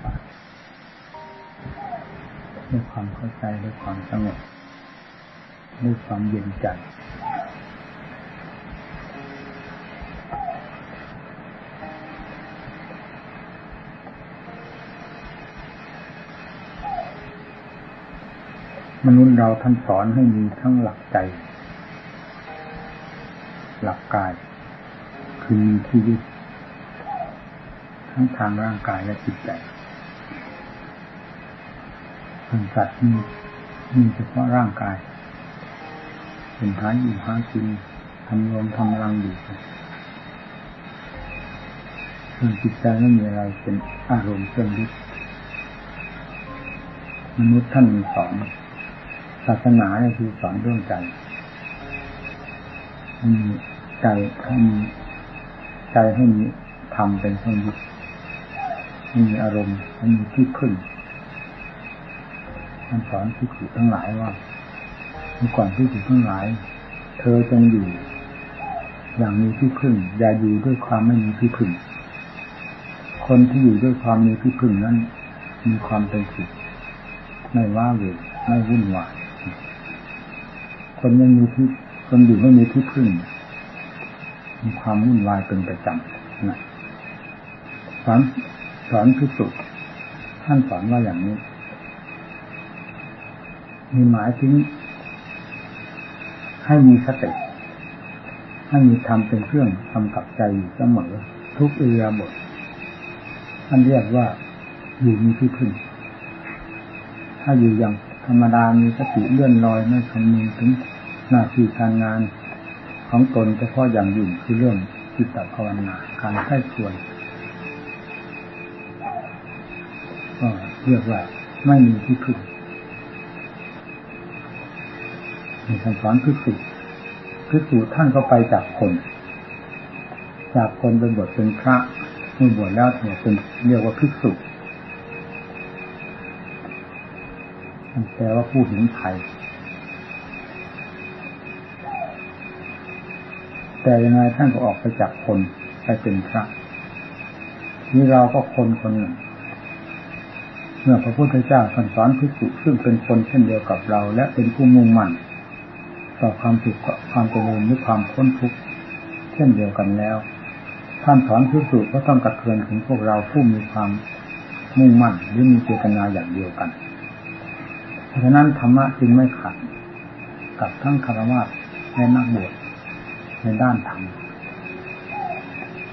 ไปด้วยความเข้าใจด้วยความสงบด้วยความเย็นใจมนุษย์เราท่านสอนให้มีทั้งหลักใจ หลักกาย คือมีที่ยึดทั้งทางร่างกายและจิตใจ ส่วนสัตว์มีมีเฉพาะร่างกาย เป็นหาอยู่หากินทำรวมทำรังอยู่ส่วนจิตใจไม่มีอะไรเป็นอารมณ์เครื่องยึดมนุษย์ท่านสอนศาสนาคือสอนเรื่องใจมีใจให้มีใจให้มีธรรมเป็นเครื่องยึดให้มีอารมณ์มีที่พึ่ง ท่านสอนที่ถูกทั้งหลายว่าเมื่อก่อนที่ถูกทั้งหลาย เธอจงอยู่ อย่างมีที่พึ่ง อย่าอยู่ด้วยความไม่มีที่พึ่ง คนที่อยู่ด้วยความมีที่พึ่งนั้น มีความเป็นสุขไม่ว่าเวรไม่วุ่นวายคนไม่มีที่คนอยู่ไม่มีที่พึ่ง มีความวุ่นวายเป็นประจำนะสอนสอนพิสุท่านสอนว่าอย่างนี้ มีหมายถึง ให้มีสติให้มีธรรมเป็นเครื่องทำกับใจเสมอทุกเอียบทท่านเรียกว่าอยู่มีที่พึ่ง ถ้าอยู่อย่างธรรมดามีสติเลื่อนลอยไม่คำนึงถึงหน้าที่การงานของตนเฉพาะอย่างยิ่งคือเรื่องจิตภาวนาการใช้ควรก็เรียกว่าไม่มีที่พึ่ง ในคำสอนพิสุพิสุท่านก็ไปจากคน จากคนเป็นบทเป็นพระเมื่อบวชแล้วเนี่ยเป็นเรียกว่าพิสุมันแปลว่าผู้เห็นภัยแต่ยังไงท่านก็ออกไปจากคนไปเป็นพระนี่เราก็คนคนหนึ่ง เมื่อพระพุทธเจ้าสสอนพิสุซึ่งเป็นคนเช่นเดียวกับเรา และเป็นผู้มุ่งมั่น ต่อความสุขความเจริญหรือความพ้นทุกข์เช่นเดียวกันแล้ว ท่านสอนพิสุก็ต้องกระเทือนถึงพวกเราผู้มีความมุ่งมั่นหรือมีเจตนาอย่างเดียวกัน เพราะฉะนั้นธรรมะจึงไม่ขัดกับทั้งคารวะและนักบวชในด้านธรรม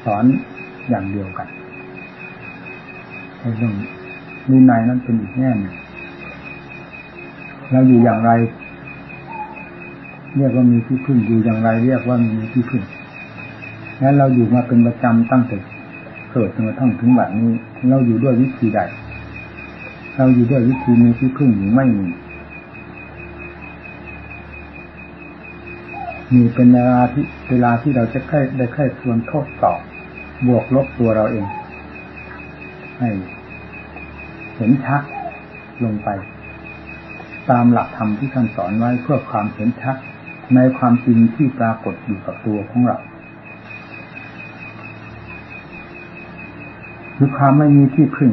สอนอย่างเดียวกันในเรื่องมีในนั้นเป็นอีกแง่หนึ่งเราอยู่อย่างไร เรียกว่ามีที่พึ่งอยู่อย่างไร เรียกว่ามีที่พึ่งแล้วเราอยู่มาเป็นประจำตั้งแต่เกิดจนกระทั่งถึงแบบนี้ เราอยู่ด้วยวิธีใด เราอยู่ด้วยวิธีมีที่พึ่งหรือไม่มีมีเป็นเวลาที่เวลาที่เราจะค่อยได้ค่อยควรโทดสอบบวกลบตัวเราเอง ให้เห็นชัดลงไป ตามหลักธรรมที่ท่านสอนไว้เพื่อความเห็นชัด ในความจริงที่ปรากฏอยู่กับตัวของเราคือความไม่มีที่พึ่ง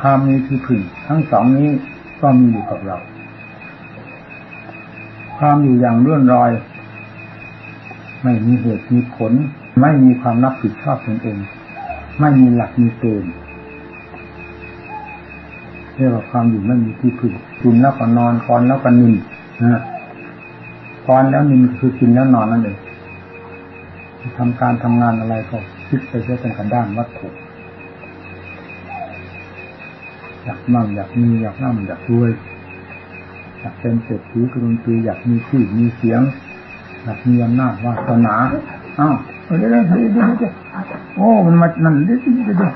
ความมีที่พึ่ง ทั้งสองนี้ก็มีอยู่กับเรา ความอยู่อย่างเลื่อนลอย ไม่มีเหตุมีผล ไม่มีความรับผิดชอบตนเอง ไม่มีหลักมีเกณฑ์เรียกว่าความอยู่ไม่มีที่พึ่งกินแล้วก็นอนคอนแล้วก็นินนะ คอนแล้วนินคือกินแล้วนอนนั่นเองทำการทำงานอะไรก็คิดไปเพื่อเป็นกันด้านวัตถุอยากมั่งอยากมีอยากนั่งอยากรวยอยากเป็นเศรษฐีกรุงตีอยากมีชื่อมีเสียงอยากมีอำนาจวาสนาอ้าวเดี๋ยวเดี๋ยวเดี๋ยวเดี๋ยวโอ้มันมานั่นเดี๋ยวเดี๋ยวเดี๋ยว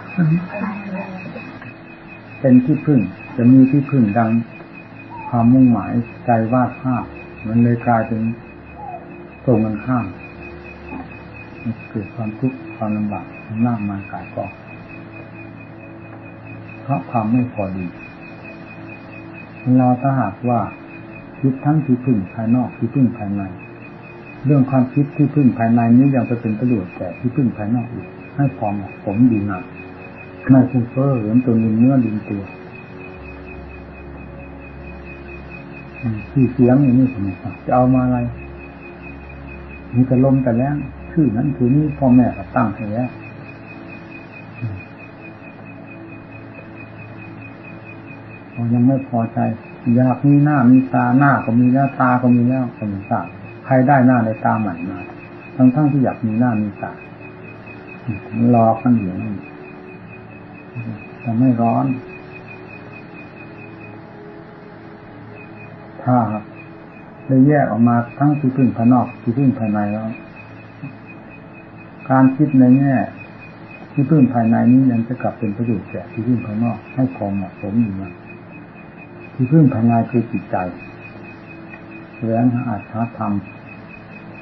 เป็นที่พึ่ง จะมีที่พึ่งดังความมุ่งหมายใจวาดภาพ มันเลยกลายเป็นตรงกันข้ามเกิดความทุกข์ความลำบากมามายกายกองเพราะความไม่พอดี เราถ้าหากว่าคิดทั้งที่พึ่งภายนอกที่พึ่งภายใน เรื่องความคิดที่พึ่งภายในนี้ยังไปเป็นประโยชน์แต่ที่พึ่งภายนอกอีกให้พอเหมาะสมดีงามไม่พูดเพ้อเห็นตัวลืมเนื้อลืมตัว ที่เสียงอย่างนี้ผมจะเอามาอะไร มีแต่ลมแต่แรงชื่อนั้นคือนี้พ่อแม่ก็ตั้งให้แล้วยังไม่พอใจ อยากมีหน้ามีตาหน้าก็มีแล้วตาก็มีแล้วก็มีตาใครได้หน้าในตาใหม่มาทั้งทั้งที่อยากมีหน้ามีตารอกันอยู่นั่นจะไม่ร้อน ถ้าได้แยกออกมาทั้งที่พึ่งภายนอกที่พึ่งภายในแล้ว การคิดในแง่ที่พึ่งภายในนี้ยังจะกลับเป็นประโยชน์แก่ที่พึ่งภายนอกให้พอเหมาะสมอยู่นะที่พึ่งภายในคือจิตใจแสวงหาอาชาธรรม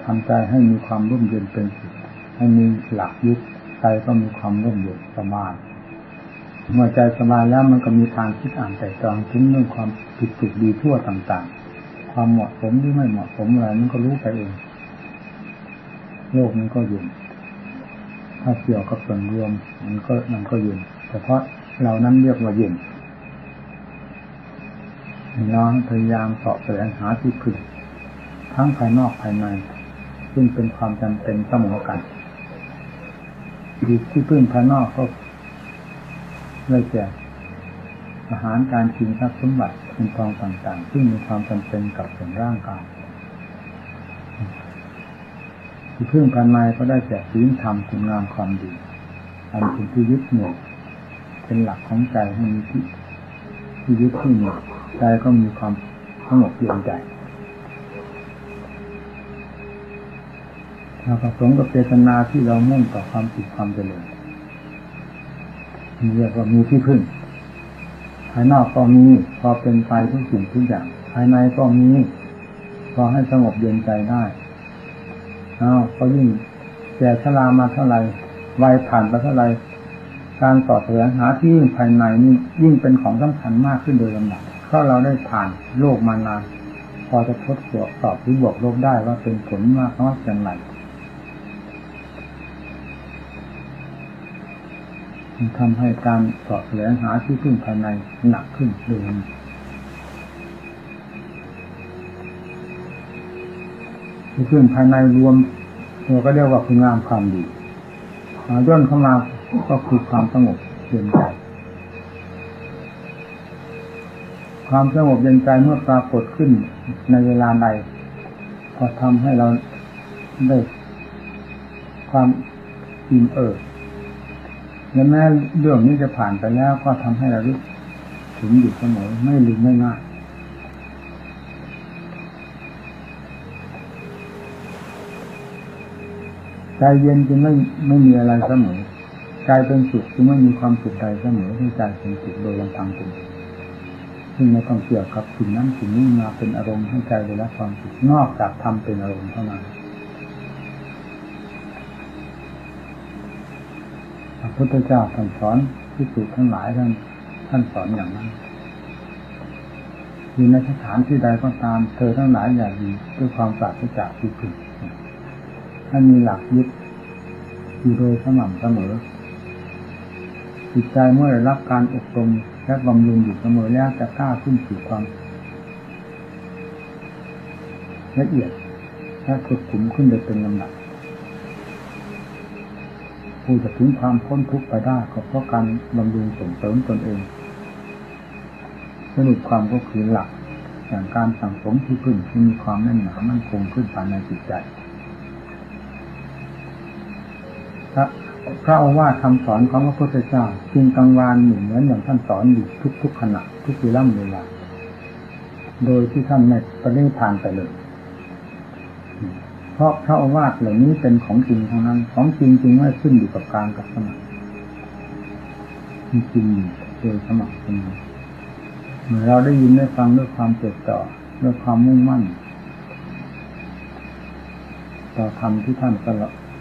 ทำใจให้มีความร่มเย็นเป็นสุขให้มีหลักยึดใจก็มีความร่มเย็นสบายเมื่อใจสบายแล้วมันก็มีทางคิดอ่านแต่ตรองถึงเรื่องความ ผิดถูกดีทั่วต่างๆ ความเหมาะสมหรือไม่เหมาะสมอะไรมันก็รู้ไปเอง โลกมันก็เย็นถ้าเกี่ยวกับส่วนรวมมันก็มันก็ย็นแต่เพราะเรานั้นเรียกว่าเย็นน้องพยายามสอบแสวงหาที่พึ่งทั้งภายนอกภายใน ซึ่งเป็นความจำเป็นเสมอกันที่พึ่งภายนอกก็เลยแก่ อาหารการกินทรัพย์สมบัติเป็นทองต่างๆ ซึ่งมีความจำเป็นกับส่วนร่างกายที่พึ่งภายในก็ได้แก่ศีลธรรมคุณงามความดี อันเป็นที่ยึดเหนี่ยวเป็นหลักของใจให้มีที่ที่ยึดที่เหนี่ยวใจก็มีความสงบเย็นใจเราประสงค์กับเจตนาที่เรามุ่งต่อความผิดความเจริญเรียกว่ามีที่พึ่ง ภายนอกก็มีพอเป็นไปทุกสิ่งทุกอย่าง ภายในก็มีพอให้สงบเย็นใจได้อ้าวก็ยิ่งแก่ชรามาเท่าไรวัยผ่านไปเท่าไรการต่อแสวงหาที่ยิ่งภายในนี่ยิ่งเป็นของสำคัญมากขึ้นโดยลำดับเพราะเราได้ผ่านโลกมานานพอจะทดสอบสอบหรือบวกลบได้ว่าเป็นผลมากน้อยอย่างไร ทำให้การสอบแสวงหาที่พึ่งภายในหนักขึ้นเรื่อยที่พึ่งภายในรวมเราก็เรียกว่าคุณงามความดีย่นเข้ามาก็คือความสงบเย็นใจความสงบเย็นใจเมื่อปรากฏขึ้นในเวลาใดก็ทำให้เราได้ความอิ่มเอิบ และแม้เรื่องนี้จะผ่านไปแล้วก็ทำให้เราถึงอยู่เสมอไม่ลืมไม่ง่ายใจเย็นจึงไม่ไม่มีอะไรเสมอใจเป็นสุขจึงไม่มีความสุขใดเสมอที่ใจเป็นสุขโดยลำพังตัวซึ่งไม่ต้องเกี่ยวกับสิ่งนั้นสิ่งนี้มาเป็นอารมณ์ให้ใจได้รับความสุขนอกจากทำเป็นอารมณ์เท่านั้น พระพุทธเจ้าท่านสอนที่สุดทั้งหลายท่านท่านสอนอย่างนั้นอยู่ในสถานที่ใดก็ตาม เธอทั้งหลายอย่าดีด้วยความปราศจากที่พึ่งถ้ามีหลักยึดอยู่โดยสม่ำเสมอจิตใจเมื่อได้รับการอบรมและบำรุงอยู่เสมอแล้วจะกล้าขึ้นสู่ความละเอียดและสุดขุมขึ้นโดยเป็นลำดับ ผู้จะถึงความพ้นทุกข์ไปได้ก็เพราะการบำรุงส่งเสริมตนเอง สรุปความก็คือหลักอย่างการสั่งสมที่พึ่งที่มีความแน่นหนามั่นคงขึ้นภายในจิตใจพระพระอาวาสคำสอนของพระพุทธเจ้าจึงกังวานหนึ่งเหมือนอย่างท่านสอนอยู่ทุกๆขณะทุกเวลาเวลาโดยที่ท่านไม่ประเด็นผ่านไปเลย เพราะพระอาวาสเหล่านี้เป็นของจริงทั้งนั้น ของจริงจริงไม่ขึ้นอยู่กับการกับสมัยจริงโดยสมัครเสมอเมื่อเราได้ยินได้ฟังด้วยความเจ็บจ่อด้วยความมุ่งมั่น ต่อธรรมที่ท่าน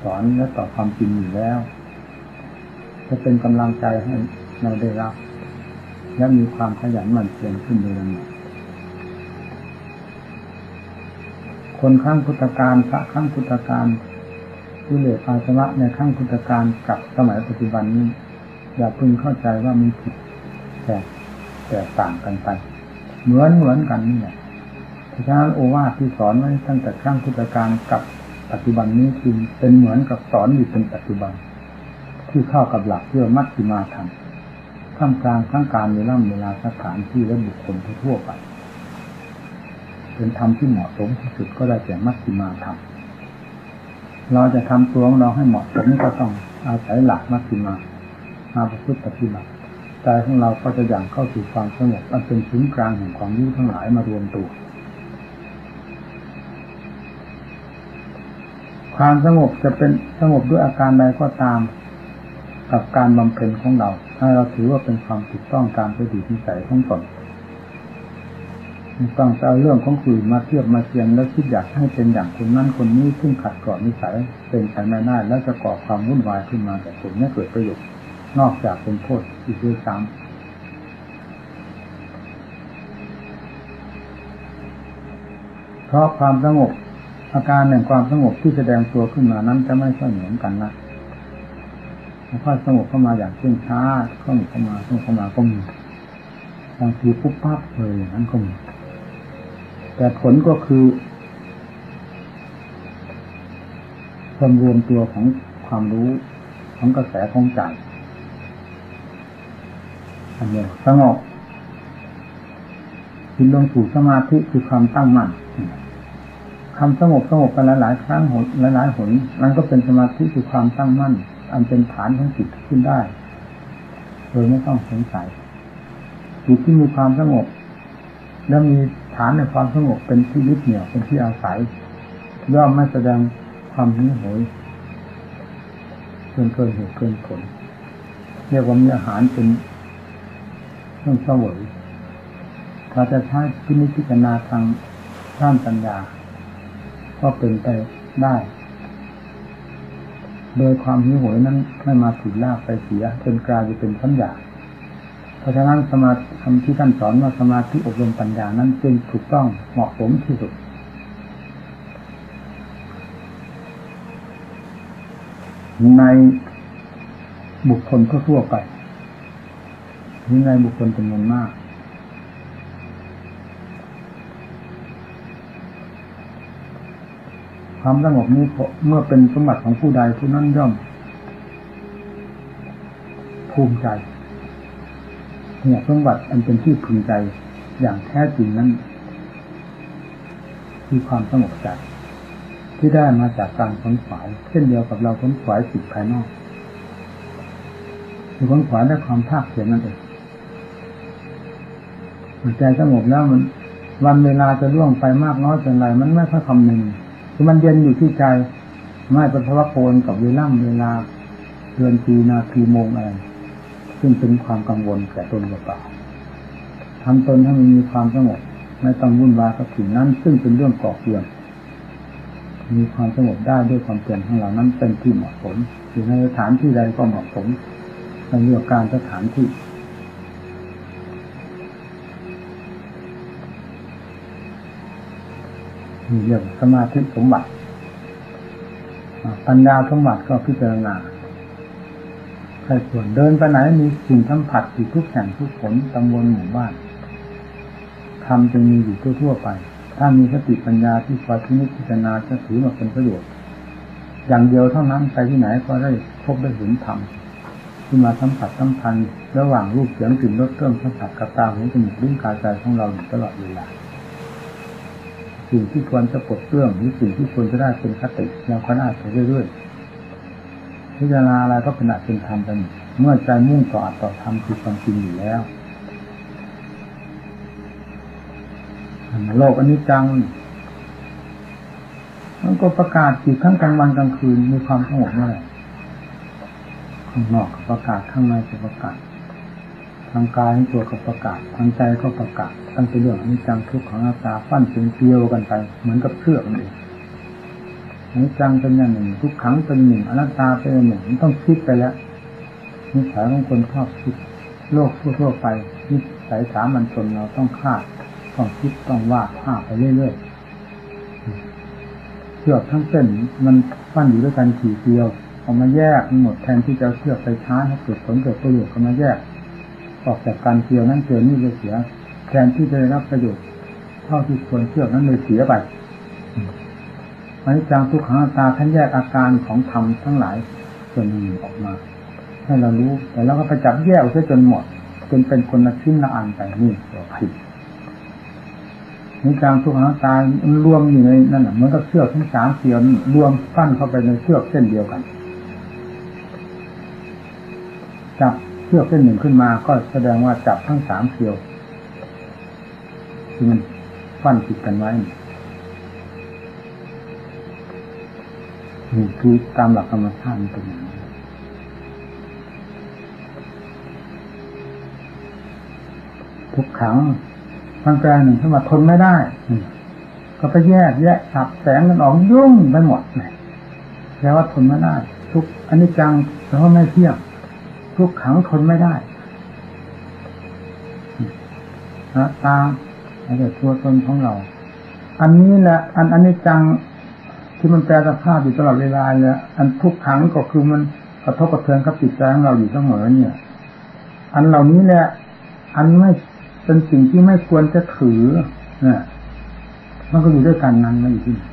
สอนและต่อความจริงอยู่แล้ว จะเป็นกำลังใจให้เราได้รับ และมีความขยันหมั่นเพียรขึ้นโดยล คนข้างพุทธการพระข้างพุทธการผู้เหลืออาสวะในข้างพุทธการกับสมัยปัจจุบันนี้ อย่าพึงเข้าใจว่ามีผิดแต่แตกต่างกันไป เหมือนเหมือนกันนี่แหละเพราะฉะนั้นโอวาทที่สอนไว้ตั้งแต่ครั้งพุทธกาลกับปัจจุบันนี้คือเป็นเหมือนกับสอนอยู่เป็นปัจจุบัน ที่เข้ากับหลักเพื่อมัชฌิมาธรรมท่ามกลางทั้งการเวลาเวลาสถานที่และบุคคลทั่วไป เป็นธรรมที่เหมาะสมที่สุดก็ได้แก่มัชฌิมาธรรมเราจะทำตัวของเราให้เหมาะสมก็ต้องอาศัยหลักมัชฌิมามาประพฤติปฏิบัติใจของเราก็จะอย่างเข้าสู่ความสงบอันเป็นศูนย์กลางแห่งความรู้ทั้งหลายมารวมตัว ความสงบจะเป็นสงบด้วยอาการใดก็ตามกับการบำเพ็ญของเรา ถ้าเราถือว่าเป็นความถูกต้องตามปฏิทิสัยของตน ต้องจเอาเรื่องของคนอื่นมาเทียบมาเทียงแล้วคิดอยากให้เป็นอย่างคนนั้นคนนี้ซึ่งขัดกลอนนิสัยเป็นไปไม่ได้แล้วจะก่อความวุ่นวายขึ้นมาแต่ผลไม่เกิดประโยชน์นอกจากเป็นโทษอีกด้วยซ้ำเพราะความสงบอาการแห่งความสงบที่แสดงตัวขึ้นมานั้นจะไม่ค่อยเหมือนกันนะค่อยสงบเข้ามาอย่างเชื่องช้าเข้าเข้ามาเข้าเข้ามาก็มีบางทีปุ๊บปั๊บเลยอย่างนั้นก็มี แต่ผลก็คือความรวมตัวของความรู้ของกระแสของใจอันนี้สงบจิตลงสู่สมาธิคือความตั้งมั่นคำสงบสงบกันหลายๆครั้งหนหลายๆหนนั้นก็เป็นสมาธิคือความตั้งมั่น อันเป็นฐานของจิตขึ้นได้ โดยไม่ต้องสงสัยจิตที่มีความสงบและมีานในความสงบเป็นที่ยึดเหนี่ยวเป็นที่อาศัย ย่อมไม่แสดงความหิวโหยเกินเกินเหตุเกินผล เรียกว่ามีอาหารเป็นเครื่องเสวยถ้าจะใช้พินิจพิจารณาทางด้านปัญญา ก็เป็นไปได้ โดยความหิวโหยนั้นไม่มาถูกลากไปเสียจนกลายเป็นสัญญา เพราะฉะนั้นสมาธิที่ท่านสอนว่าสมาธิอบรมปัญญานั้นจึงถูกต้องเหมาะสมที่สุดในบุคคลทั่วไปหรือในบุคคลจำนวนมาก ความสงบนี้เมื่อเป็นสมบัติของผู้ใดผู้นั้นย่อมภูมิใจ เนี่ยสมบัติอันเป็นที่พึงใจอย่างแท้จริงนั้นคือความสงบใจที่ได้มาจากการค้นขวายเช่นเดียวกับเราค้นขวายสิ่งภายนอกคือค้นขวายด้วยความภาคเพียรนั่นเองใจสงบแล้วมัน วันเวลาจะล่วงไปมากน้อยเป็นไรมันไม่ค่อยคำนึงคือมันเย็นอยู่ที่ใจไม่เป็นพระโคนกับเวลาเวลาเดือนปีนาทีโมงอะไร ซึ่งเป็นความกังวลแก่ตนเปล่าทำตนให้มันมีความสงบไม่ต้องวุ่นวายกับสิ่งนั้น ซึ่งเป็นเรื่องก่อเกลื่อนมีความสงบได้ด้วยความเปลี่ยนของเรานั้นเป็นที่เหมาะสมอยู่ในสถานที่ใดก็เหมาะสมในเรื่องการสถานที่มีเรื่องสมาธิสมบัติปัญญาสมบัติก็พิจารณา ใครส่วนเดินไปไหนมีสิ่งสัมผัสอยู่ทุกแห่งทุกผลตำบลหมู่บ้านทำจึงมีอยู่ทั่วๆไป ถ้ามีสติปัญญาที่คอยพิจิจารณาจะถือมาเป็นประโยชน์ อย่างเดียวเท่านั้นไปที่ไหนก็ได้พบได้เห็นธรรมที่มาสัมผัสสัมพันธ์ระหว่างรูปเสียงกลิ่นรสเครื่องสัมผัสกับตาหูจมูกลิ้นกายใจของเราอยู่ตลอดเวลาสิ่งที่ควรจะปลดเปลื้องหรือสิ่งที่ควรจะได้เป็นคติเราก็ได้ไปเรื่อยๆ พิจารณาอะไรก็เป็นอัตเป็นธรรมไปเมื่อใจมุ่งต่ออัตต่อธรรมคือความจริงอยู่แล้วโลกอันนี้จังมันก็ประกาศอยู่ทั้งกลางวันกลางคืนมีความสงบเมื่อไหร่ข้างนอกก็ประกาศข้างในก็ประกาศทางกายทั้งตัวก็ประกาศทางใจก็ประกาศตั้งแต่เรื่องอนิจจังทุกข์ของอาตาฟันเป็นเกลียวกันไป เหมือนกับเชือกนั่นเอง นิจจังเป็นอย่างหนึ่ง ทุกขังเป็นหนึ่งอนัตตาเป็นหนึ่งมันต้องคิดไปแล้วนิสัยของคนชอบคิด โลกทั่วๆไปนิสัยสามัญชนเราต้องคาดต้องคิดต้องวาดภาพไปเรื่อยๆเชือกทั้งเส้นมันฟันอยู่ด้วยกันขี่เกลียวเอามาแยกหมดแทนที่จะเอาเชือกไปช้าให้เกิดผลเกิดประโยชน์ก็มาแยก ออกจากการเกี่ยวนั้นเกี่ยวนี่เลยเสีย แทนที่จะได้รับประโยชน์เท่าที่ควรเชือกนั้นเลยเสียไป อันนี้จังทุกขังตาท่านแยกอาการของธรรมทั้งหลายส่วนหนึ่งออกมา ให้เรารู้ แต่เราก็ไปจับแยกเสียจนหมดจนเป็นคนละชิ้นละอันไปนี่ตัวผิดนิจังทุกขังตารวมอยู่ในนั่นแหละเหมือนกับเชือกทั้งสามเสียวนี่รวมปั้นเข้าไปในเชือกเส้นเดียวกันจับเชือกเส้นหนึ่งขึ้นมาก็แสดงว่าจับทั้งสามเสียวที่มันปั้นติดกันไว้ นี่คือตามหลักธรรมชาติเป็นอย่างนี้ทุกขังมันแปลหนึ่งขึ้นมาทนไม่ได้ก็ไปแยกแยกสับแสงกันออกยุ่งไปหมดเลยแปลว่าทนไม่ได้ ทุกอันนี้จังแปลว่าไม่เที่ยงทุกขังทนไม่ได้นะตาอะไรตัวตนของเรา อันนี้แหละอันอันนี้จัง ที่มันแปลสภาพอยู่ตลอดเวลาเนี่ยอันทุกขังก็คือมันกระทบกระเทือนกับจิตใจของเราอยู่เสมอเนี่ย อันเหล่านี้แหละอันไม่เป็นสิ่งที่ไม่ควรจะถือเนี่ยมันก็อยู่ด้วยกันนั้นไม่อยู่ที่ไหน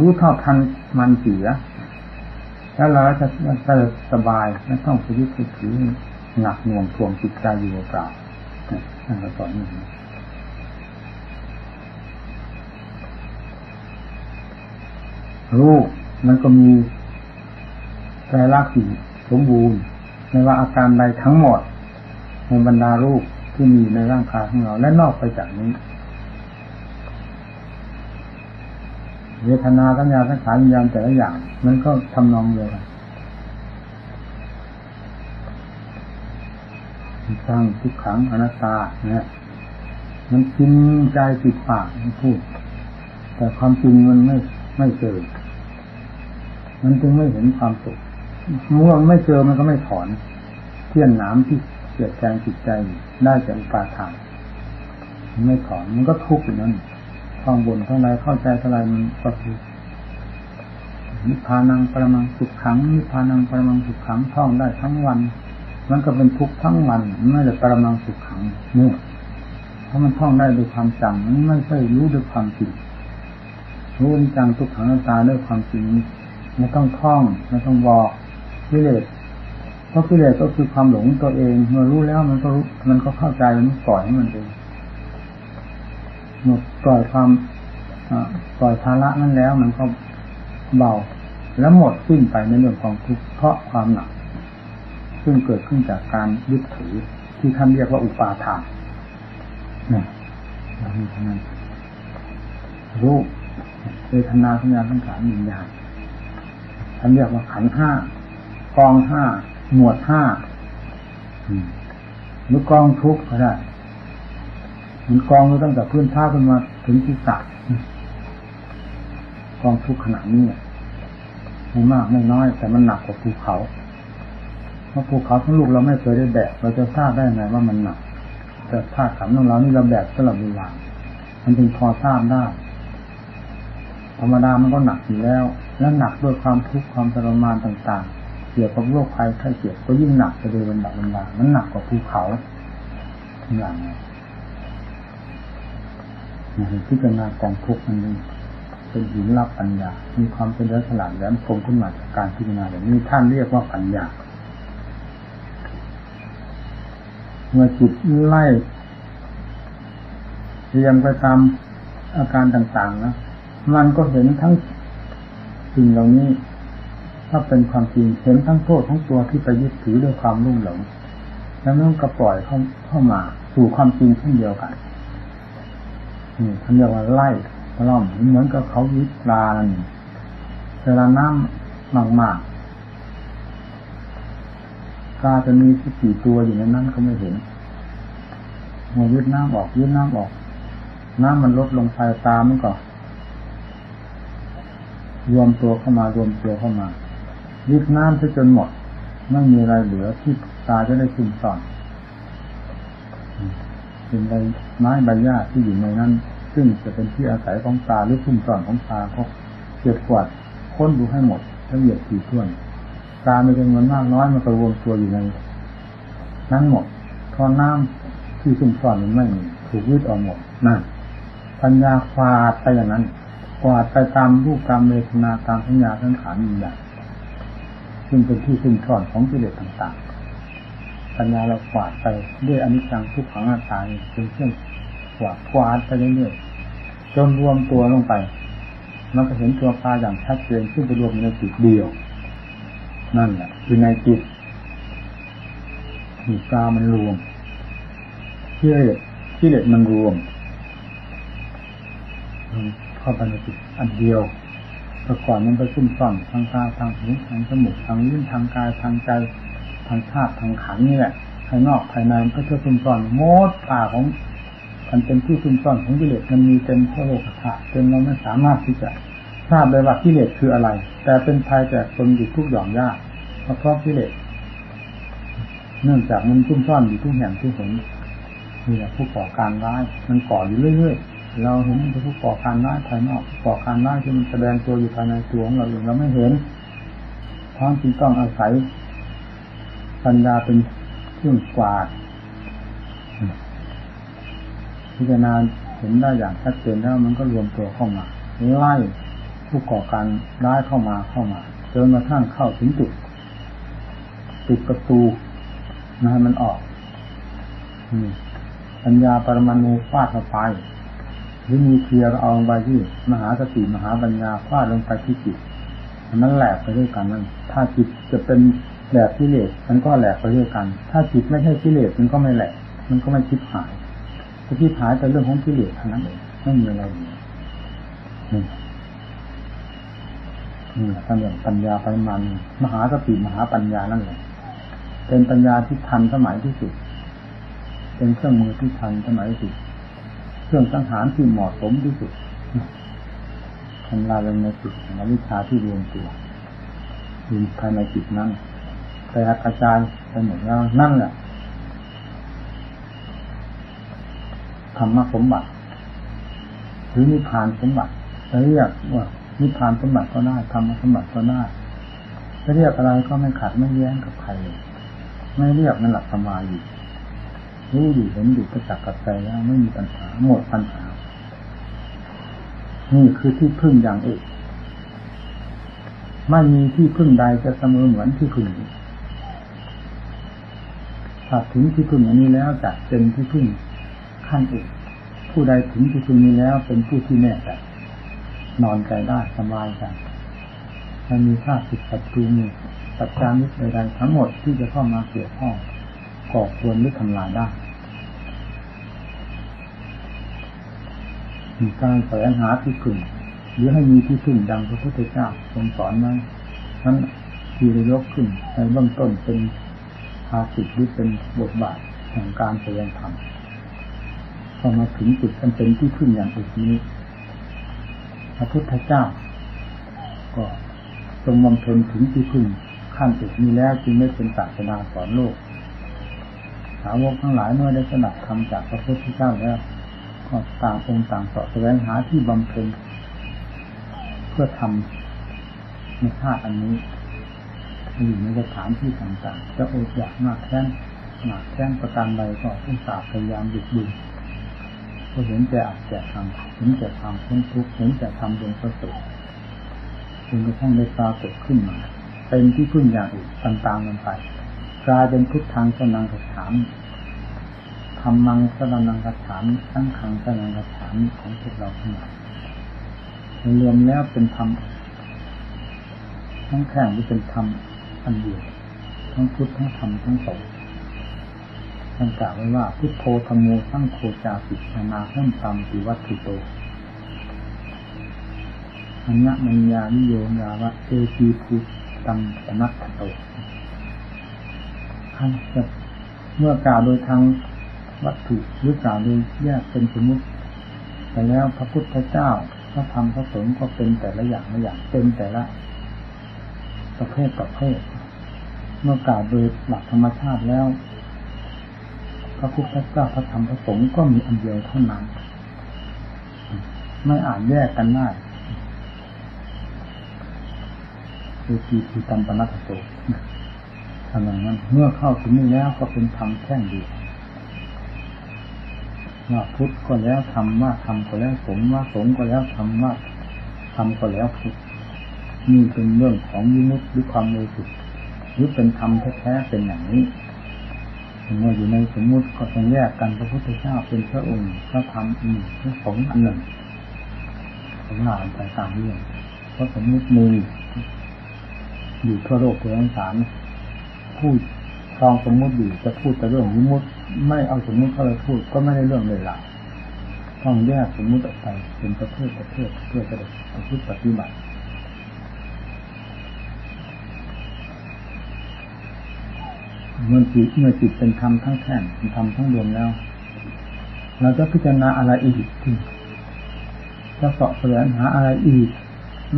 รู้เท่าทันมันเสียแล้วเราจะจะสบายไม่ต้องไปยึดไปถือหนักหน่วงทวงจิตใจอยู่เปล่าเนี่ยนั่นก็สอนนี้ รูปมันก็มีแต่ลักษณ์สมบูรณ์ไม่ว่าอาการใดทั้งหมดในบรรดารูปที่มีในร่างกายของเราและนอกไปจากนี้เวทนาสัญญาสังขารวิญญาณแต่ละอย่าง มันก็ทำนองเดียวกันสร้างทุกขังอนัตตาเนี่ยมันกินใจติดปากมันพูด แต่ความจริงมันไม่ไม่เจอ มันจึงไม่เห็นความสุขเมื่อไม่เจอมันก็ไม่ถอน เที่ยนหนาที่เกิดแกงจิตใจได้จากอุปาทานมันไม่ถอนมันก็ทุกข์อยู่นั้นท่องบนท่าไรเข้าใจท่าไรมันก็คือนิพพานังปรมังสุขขังนิพพานังปรมังสุขขังท่องได้ทั้งวัน มันก็เป็นทุกข์ทั้งวันไม่ได้ปรมังสุขขังเนี่ยถ้ามันท่องได้ด้วยความจำมันไม่ใช่รู้ด้วยความจริงรู้จังทุกขังตาด้วยความจริง ไม่ต้องท่องไม่ต้องบอกกิเลสเพราะกิเลสก็คือความหลงตัวเองเมื่อรู้แล้วมันก็รู้มันก็เข้าใจมันปล่อยให้มันเองหมดปล่อยความปล่อยภาระนั้นแล้ว มันก็เบาแล้วหมดสิ้นไปในเรื่องของทุกข์เพราะความหนัก ซึ่งเกิดขึ้นจากการยึดถือที่ท่านเรียกว่าอุปาทานนี่นั้นรูปเวทนาสัญญาสังขารวิญญาณ ท่านเรียกว่าขันห้ากองห้าหมวดห้าหรือกองทุกข์ก็ได้มันกองตั้งแต่พื้นท่าขึ้นมาถึงที่สักกองทุกขนาดนี้ไม่มากไม่น้อย แต่มันหนักกว่าภูเขาเพราะภูเขาทั้งลูกเราไม่เคยได้แบกเราจะทราบได้ไงว่ามันหนักแต่ธาตุขันของเรานี่เราแบกตลอดเวลามันจึงพอทราบได้ธรรมดามันก็หนักอยู่แล้ว และหนักด้วยความทุกข์ความทรมานต่างๆ เกี่ยวกับโรคภัยไข้เจ็บก็ยิ่งหนักไปโดยบรรดาบรรดามันหนักกว่าภูเขาทุกอย่างนี่พิจารณากองทุกข์มันเป็นหินรับปัญญา มีความเป็นเลือฉลาดแหลมคมขึ้นมาจากการพิจารณาแบบนี้ท่านเรียกว่าปัญญา เมื่อจิตไล่เรียงไปตามอาการต่างๆนะ มันก็เห็นทั้ง สิ่งเหล่านี้ถ้าเป็นความจริงเห็นทั้งโทษทั้งตัวที่ไปยึดถือด้วยความรุ่มหลง แล้วมันก็ปล่อยเข้าเข้ามาสู่ความจริงเช่นเดียวกันนี่ท่านเรียกว่าไล่ตล่อมเหมือนกับเขาวิปลานั่นเวลาน้ำมากๆกาจะมีสักกี่ตัวอยู่ในนั้นก็ไม่เห็นหัวยึดน้ำออกยึดน้ำออก น้ำมันลดลงไปตามันก็ รวมตัวเข้ามารวมตัวเข้ามายึดน้ำไปจนหมดไม่มีอะไรเหลือที่ตาจะได้ซึมซ่อนเป็นใบไม้ใบหญ้าที่อยู่ในนั้น ซึ่งจะเป็นที่อาศัยของตาหรือซุ่มซ่อนของตาก็เก็บกวาดค้นดูให้หมดละเอียดถี่ถ้วนปลามีจำนวนมากน้อยมันก็รวมตัวอยู่ในนั้นหมดพราะน้ำที่ซุ่มซ่อนมันไม่มีถูกยึดออกหมดนั่นปัญญาควาดไปอย่างนั้น ควาดไปตามรูปตามเวทนาตามสัญญาทั้งขานมีอย่างซึ่งเป็นที่ซุ่มซ่อนของกิเลสต่างๆ ปัญญาเราควาดไปด้วยอนิจจังทุกขังหน้าตาเป็นเครื่องควาดควาดไปเรื่อยๆจนรวมตัวลงไป มันก็เห็นตัวปลาอย่างชัดเจนซึ่งไปรวมในจิตเดียว นั่นแหละคือในจิตมีปลามันรวมกิเลสกิเลสมันรวม เข้าไปในจิตอันเดียวแต่ก่อนมันไปซุ่มซ่อนทางตาทางหูทางจมูกทางลิ้นทางกายทางใจทางธาตุทางขันนี่แหละภายนอกภายในมันก็จะซุ่มซ่อนโมดป่าของมันเป็นที่ซุ่มซ่อนของกิเลสมันมีเต็มทั่วโลกธาตุจนเราไม่สามารถที่จะทราบเลยว่ากิเลสคืออะไร แต่เป็นภัยแต่คนอยู่ทุกหย่อมยากเพราะกิเลสเนื่องจากมันซุ่มซ่อนอยู่ทุกแห่งทุกหนนี่แหละผู้ก่อการร้ายมันก่ออยู่เรื่อยๆ เราเห็นมันเป็นผู้ก่อการร้ายภายนอกก่อการร้ายที่มันแสดงตัวอยู่ภายในตัวของเราเองเราไม่เห็นเพราะจึงต้องอาศัยปัญญาเป็นเครื่องกวาดพิจารณาเห็นได้อย่างชัดเจนแล้วมันก็รวมตัวเข้ามาไล่ผู้ก่อการร้ายเข้ามาเข้ามาจนมาทั้งเข้าถึงจุดปิดประตูนะให้มันออกปัญญาปรมาณูฟาดเข้าไป หรือมีเคลียร์เอาไปที่มหาสติมหาปัญญาฟาดลงไปที่จิตมันแหลกไปด้วยกันนั่นถ้าจิตจะเป็นแหลกกิเลสมันก็แหลกไปด้วยกัน ถ้าจิตไม่ใช่กิเลสมันก็ไม่แหลกมันก็ไม่คิดหายจะคิดหายแต่เรื่องของกิเลสเท่านั้นเองไม่มีอะไรนี่นี่ท่านอย่างปัญญาปริมาณมหาสติมหาปัญญานั่นแหละเป็นปัญญาที่ทันสมัยที่สุด เป็นเครื่องมือที่ทันสมัยที่สุด เครื่องสังหารที่เหมาะสมที่สุดทำลายลงในจิตของวิชาที่รวมตัวอยู่ภายในจิตนั้นแต่กระจายไปหมดแล้วนั่นแหละธรรมสมบัติ หรือนิพพานสมบัติจะเรียกว่านิพพานสมบัติก็ได้ธรรมสมบัติก็ได้จะเรียกอะไรก็ไม่ขัดไม่แย้งกับใครเลยไม่เรียกนั่นหลักสมาอยู่ รู้อยู่เห็นอยู่ประจักษ์กับใจแล้วไม่มีปัญหาหมดปัญหา นี่คือที่พึ่งอย่างเอกไม่มีที่พึ่งใดจะเสมอเหมือนที่พึ่งนี้ถ้าถึงที่พึ่งอันนี้แล้วจะเป็นที่พึ่งขั้นเอกผู้ใดถึงที่พึ่งนี้แล้วเป็นผู้ที่แน่ใจนอนใจได้สบายใจไม่มีค่าสิทธิ์ศัตรูมีปัจจามิตรใดๆทั้งหมดที่จะเข้ามาเกี่ยวข้องก่อควรหรือทำลายได้ มี การแสวงหาที่พึ่งหรือให้มีที่พึ่งดังพระพุทธเจ้าทรงสอนไว้นั้นที่ระยกขึ้นในเบื้องต้นเป็นภาสิทหรือเป็นบทบาทแห่งการแสดงธรรมพอมาถึงจุดอันเป็นที่พึ่งอย่างอุดนี้ พระพุทธเจ้า ก็ทรงบำเพ็ญถึงที่พึ่งขั้นอุดนี้แล้วจึงไม่เป็นศาสนาสอนโลก สาวกทั้งหลายเมื่อได้สนับธรรมจากพระพุทธเจ้าแล้ว ต่างองค์ต่างสาะแสวงหาที่บำเพ็ญเพื่อทำในชาติอันนี้อยู่ในสถานที่ต่างๆ จะอดอยากมากแค้นหนักแค้นประการใดก็ต้องสาพยายามดุดุก็เห็นแต่อัดแต่ทำเห็นแต่ทำเพ้นทุกข์เห็นแต่ทำดวงประสริฐจนกระทั่งได้ปรากฏขึ้นมา เป็นที่พึ่งอย่างอื่นต่างๆกันไปกลายเป็นพุทธังสนังกระถาม ธรรมังสรนังกระถามทั้งขังสรนังกระถามของพวกเราทั้งหลายรวมแล้วเป็นธรรมทั้งแข่งที่เป็นธรรมอันเดียวทั้งพุทธทั้งธรรมทั้งสงฆ์ท่านกล่าวไว้ว่าพุทโธธรรมโมทั้งโคจาปิชนาหุ่นตามติวัตถุโตอัญญมัญญานิโยยาวะเอจีภูตังสนัตโตท่านจะเมื่อกล่าวโดยทาง วัตถุหรือกล่าวโดยแยกเป็นสมมติแต่แล้วพระพุทธเจ้าพระธรรมพระสงฆ์ก็เป็นแต่ละอย่างละอย่างเป็นแต่ละ ประเภทประเภทเมื่อกล่าวโดยหลักธรรมชาติแล้ว พระพุทธเจ้าพระธรรมพระสงฆ์ก็มีอันเดียวเท่านั้น ไม่อาจแยกกันได้คือทีทีตัมปนัตโตทำอย่างนั้นเมื่อเข้าถึงนี้แล้วก็เป็นธรรมแท่งเดียว ว่าพุทธก็แล้วธรรมว่าธรรมก็แล้วสงว่าสงก็แล้วธรรมว่าธรรมก็แล้วพุทธนี่เป็นเรื่องของวิมุตติหรือความโลภหรือเป็นธรรมแท้ๆเป็นอย่างนี้เมื่ออยู่ในสมมุติก็ต้องแยกกันพระพุทธเจ้าเป็นพระองค์พระธรรมอันหนึ่งพระสงฆ์อันหนึ่งผมว่าไปตามเรื่องเพราะสมมุติมีอยู่ทั่วโลกทั่วทั้งสารพูด ครองสมมุติอยู่จะพูดแต่เรื่องวิมุติไม่เอาสมมุติเข้าไปพูดก็ไม่ได้เรื่องเลยล่ะต้องแยกสมมุติออกไปเป็นประเภทประเภทเพื่อจะได้ประพฤติปฏิบัติเมื่อจิตเมื่อจิตเป็นธรรมทั้งแท่งเป็นธรรมทั้งรวมแล้ว เราจะพิจารณาอะไรอีกที่จะสาะแสวงหาอะไรอีก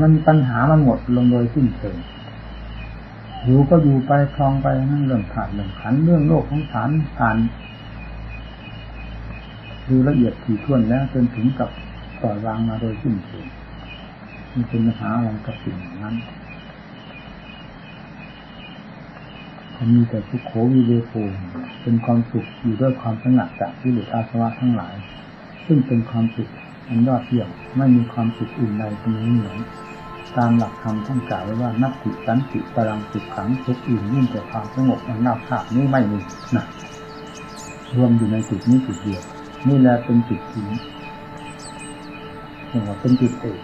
มันปัญหามันหมดลงโดยสิ้นเชิง อยู่ก็อยู่ไปคลองไปนั่นเรื่องขาดเรื่องขันเรื่องโลกของฐานผ่านดูละเอียดถี่ถ้วนแล้วจนถึงกับปล่อยวางมาโดยสิ้นเชิงมันเป็นปัญหาอะไรกับสิ่งนั้นมีแต่ทุกโขวิเวโกเป็นความสุขอยู่ด้วยความสงัดจากที่หลืออาสวะทั้งหลาย ซึ่งเป็นความสุขอันยอดเยี่ยมไม่มีความสุขอื่นใดเป็นนี้เหมือน ตามหลักธรรมท่านกล่าวไว้ว่านักติสันติพลังสุขขังทุกอื่นยิ่งแต่ความสงบอันน่าภาพนี้ไม่มีนะรวมอยู่ในจุดนี้จุดเดียวนี่แหละเป็นจุดที่เรียกว่าเป็นจุดเอก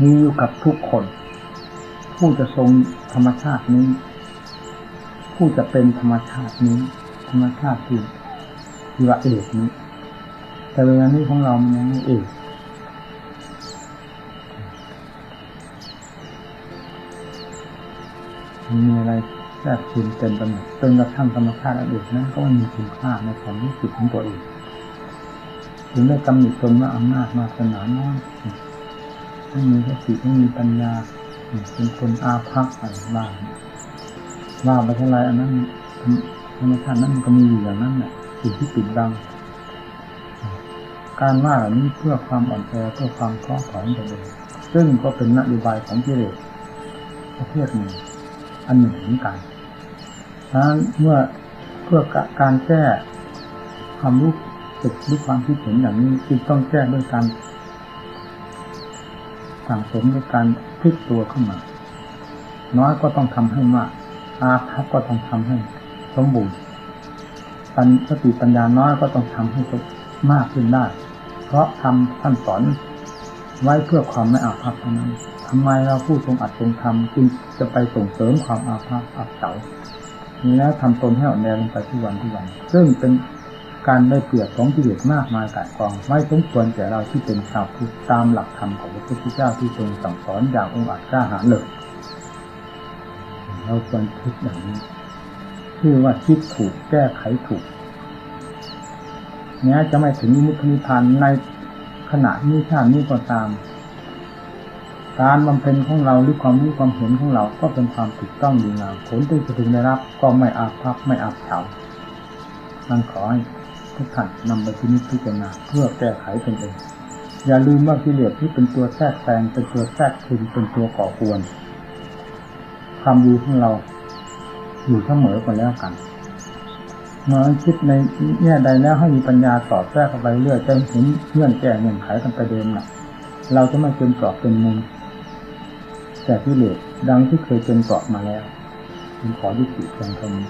มีอยู่กับทุกคน ผู้จะทรงธรรมชาตินี้ ผู้จะเป็นธรรมชาตินี้ ธรรมชาติที่ที่ว่าเอกนี้ แต่เวลานี้ของเรามันยังไม่เอก มีอะไรแทรกซึมเต็มไปหมดจนกระทั่งธรรมชาติอันอื่นนั้นก็ไม่มีคุณค่าในความรู้สึกของตัวเองถึงได้กำหนดตนว่าอำนาจมาสนาน้อยไม่มีสติไม่มีปัญญาเป็นคนอาภัพอะไรบ้างว่าไปเท่าไรอันนั้นธรรมชาตินั้นมันก็มีอยู่อย่างนั้นแหละสิ่งที่ปิดบังการว่าเหล่านี้เพื่อความอ่อนแอเพื่อความท้อถอยตัวเองซึ่งก็เป็นนโยบายของกิเลสประเภทหนึ่ง อันหนึ่งเหมือนกันดังนั้นเมื่อเพื่อการแก้ความรู้สึกหรือความคิดเห็นอย่างนี้จึงต้องแก้ด้วยการสั่งสมด้วยการพลิกตัวเข้ามา น้อยก็ต้องทำให้มาก อาภัพก็ต้องทำให้สมบูรณ์ปัญสติปัญญาน้อยก็ต้องทำให้มากขึ้นได้ เพราะทำท่านสอน ไว้เพื่อความไม่อาภัพเท่านั้นทำไมเราผู้ทรงอัดทรงทำจึงจะไปส่งเสริมความอาภัพอับเฉาแล้วทำตนให้อ่อนแอลงไปทุกวันทุกวัน ซึ่งเป็นการได้เปรียบของกิเลสมากมายกายกอง ไม่สมควรแก่เราที่เป็นชาวพุทธตามหลักธรรมของพระพุทธเจ้าที่ทรงสั่งสอนอย่างองค์อาจกล้าหาญเลยเราควรคิดอย่างนี้ชื่อว่าคิดถูกแก้ไขถูกแม้ยจะไม่ถึงมุขนิพพานใน ขณะนี้ชาตินี้ก็ตาม การบำเพ็ญของเราหรือความรู้ความเห็นของเราก็เป็นความถูกต้องดีงามผลที่จะถึงได้รับก็ไม่อาภัพไม่อาเฉามันขอให้ทุกท่านนำไปพิจพิจารณาเพื่อแก้ไขตนเองอย่าลืมว่ากิเลสที่เป็นตัวแทรกแซงเป็นตัวแทรกซึมเป็นตัวก่อกวนความดีของเราอยู่เสมอกันแล้วกัน มาคิดในแง่ใดแล้วให้มีปัญญาตอบแทรกเข้าไปเรื่อยจะเห็นเงื่อนแก่เงื่อนไขกันไปเดิมน่ะเราจะไม่เป็นกรอบเป็นมุมแต่ที่เหลือดังที่เคยเป็นกรอบมาแล้วผมขอยุติเพียงเท่านี้